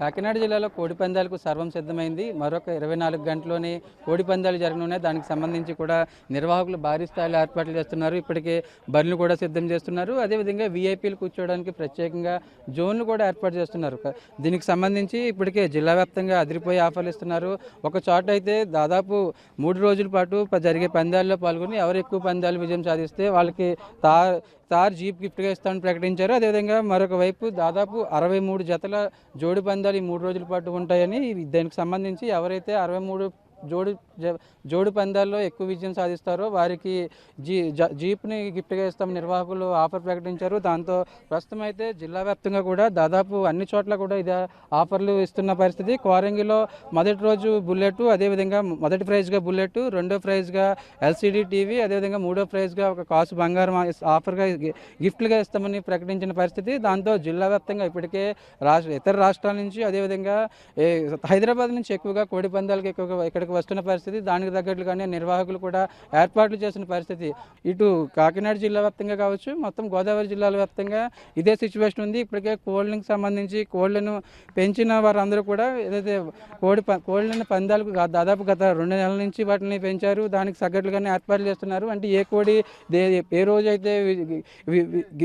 కాకినాడ జిల్లాలో కోడి పందాలకు సర్వం సిద్ధమైంది. మరొక ఇరవై నాలుగు గంటల్లోనే కోడి పందాలు జరగనున్నాయి. దానికి సంబంధించి కూడా నిర్వాహకులు భారీ స్థాయిలో ఏర్పాట్లు చేస్తున్నారు. ఇప్పటికే బరులు కూడా సిద్ధం చేస్తున్నారు. అదేవిధంగా వీఐపీలు కూర్చోవడానికి ప్రత్యేకంగా జోన్లు కూడా ఏర్పాటు చేస్తున్నారు. దీనికి సంబంధించి ఇప్పటికే జిల్లా వ్యాప్తంగా అదిరిపోయి ఆఫర్లు ఇస్తున్నారు. ఒక చోట అయితే దాదాపు మూడు రోజుల పాటు జరిగే పందాల్లో పాల్గొని ఎవరు ఎక్కువ పందాలు విజయం సాధిస్తే వాళ్ళకి తా తార్ జీప్ గిఫ్ట్గా ఇస్తామని ప్రకటించారు. అదేవిధంగా మరొక వైపు దాదాపు అరవై మూడు జతల జోడి పందాలు ఈ మూడు రోజుల పాటు ఉంటాయని దానికి సంబంధించి ఎవరైతే అరవై మూడు జోడు జోడి జోడు పందాల్లో ఎక్కువ విజయం సాధిస్తారో వారికి జీ జ- జీప్ని గిఫ్ట్గా ఇస్తాం నిర్వాహకులు ఆఫర్ ప్రకటించారు. దాంతో ప్రస్తుతం అయితే జిల్లా వ్యాప్తంగా కూడా దాదాపు అన్ని చోట్ల కూడా ఇదే ఆఫర్లు ఇస్తున్న పరిస్థితి. కోరంగిలో మొదటి రోజు బుల్లెట్ అదేవిధంగా మొదటి ప్రైజ్గా బుల్లెట్ రెండో ప్రైజ్గా ఎల్సిడి టీవీ అదేవిధంగా మూడో ప్రైజ్గా ఒక కాసు బంగారం ఆఫర్గా గిఫ్ట్లుగా ఇస్తామని ప్రకటించిన పరిస్థితి. దాంతో జిల్లా వ్యాప్తంగా ఇప్పటికే రాష్ట్ర ఇతర రాష్ట్రాల నుంచి అదేవిధంగా హైదరాబాద్ నుంచి ఎక్కువగా కోడి పందాలకు ఎక్కువగా ఇక్కడికి వస్తున్న పరిస్థితి దానికి తగ్గట్లుగానే నిర్వాహకులు కూడా ఏర్పాట్లు చేసిన పరిస్థితి. ఇటు కాకినాడ జిల్లా వ్యాప్తంగా కావచ్చు మొత్తం గోదావరి జిల్లాల వ్యాప్తంగా ఇదే సిచ్యువేషన్ ఉంది. ఇప్పటికే కోళ్ళకి సంబంధించి కోళ్ళను పెంచిన వారందరూ కూడా ఏదైతే కోడి ప- కోళ్ళని పందాలకు దాదాపు గత రెండు నెలల నుంచి వాటిని పెంచారు. దానికి తగ్గట్లుగానే ఏర్పాట్లు చేస్తున్నారు. అంటే ఏ కోడి దే ఏ రోజు అయితే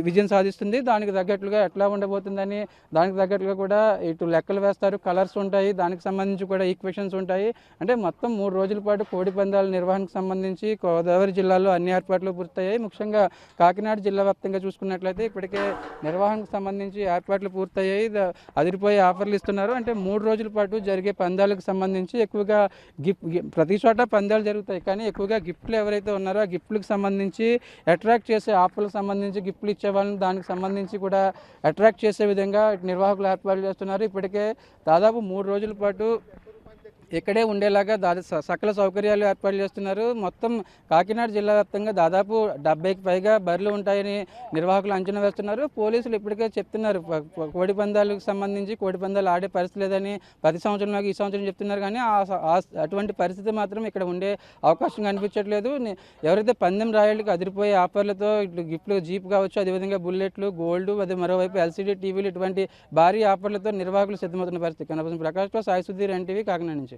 విజయం సాధిస్తుంది దానికి తగ్గట్లుగా ఎట్లా ఉండబోతుందని దానికి తగ్గట్లుగా కూడా ఇటు లెక్కలు వేస్తారు. కలర్స్ ఉంటాయి దానికి సంబంధించి కూడా ఈక్వేషన్స్ ఉంటాయి. అంటే మొత్తం మొత్తం మూడు రోజుల పాటు కోడి పందాల నిర్వహణకు సంబంధించి గోదావరి జిల్లాలో అన్ని ఏర్పాట్లు పూర్తయ్యాయి. ముఖ్యంగా కాకినాడ జిల్లా వ్యాప్తంగా చూసుకున్నట్లయితే ఇప్పటికే నిర్వహణకు సంబంధించి ఏర్పాట్లు పూర్తయ్యాయి. అదిరిపోయి అదిరిపోయే ఆఫర్లు ఇస్తున్నారు. అంటే మూడు రోజుల పాటు జరిగే పందాలకు సంబంధించి ఎక్కువగా గిఫ్ట్ ప్రతి చోట పందాలు జరుగుతాయి. కానీ ఎక్కువగా గిఫ్ట్లు ఎవరైతే ఉన్నారో ఆ గిఫ్ట్లకు సంబంధించి అట్రాక్ట్ చేసే ఆఫర్లకు సంబంధించి గిఫ్ట్లు ఇచ్చే వాళ్ళని దానికి సంబంధించి కూడా అట్రాక్ట్ చేసే విధంగా నిర్వాహకులు ఏర్పాట్లు చేస్తున్నారు. ఇప్పటికే దాదాపు మూడు రోజుల పాటు ఇక్కడే ఉండేలాగా దాదాపు సకల సౌకర్యాలు ఏర్పాటు చేస్తున్నారు. మొత్తం కాకినాడ జిల్లా వ్యాప్తంగా దాదాపు డెబ్బైకి పైగా బర్రెలు ఉంటాయని నిర్వాహకులు అంచనా వేస్తున్నారు. పోలీసులు ఇప్పటికే చెప్తున్నారు. కోడి పందాలకు సంబంధించి కోడి పందాలు ఆడే పరిస్థితి లేదని ప్రతి సంవత్సరం ఈ సంవత్సరం చెప్తున్నారు కానీ ఆ అటువంటి పరిస్థితి మాత్రం ఇక్కడ ఉండే అవకాశం కనిపించట్లేదు. ఎవరైతే పందెం రాయలకు అదిరిపోయే ఆఫర్లతో ఇట్లు గిఫ్ట్లు జీప్ కావచ్చు అదేవిధంగా బుల్లెట్లు గోల్డ్ అదే మరోవైపు ఎల్సీడీ టీవీలు ఇటువంటి భారీ ఆఫర్లతో నిర్వాహకులు సిద్ధమవుతున్న పరిస్థితి. కనపడుతుంది ప్రకాష్తో సాయి సుధీర్ ఎన్టీవీ కాకినాడ నుంచి.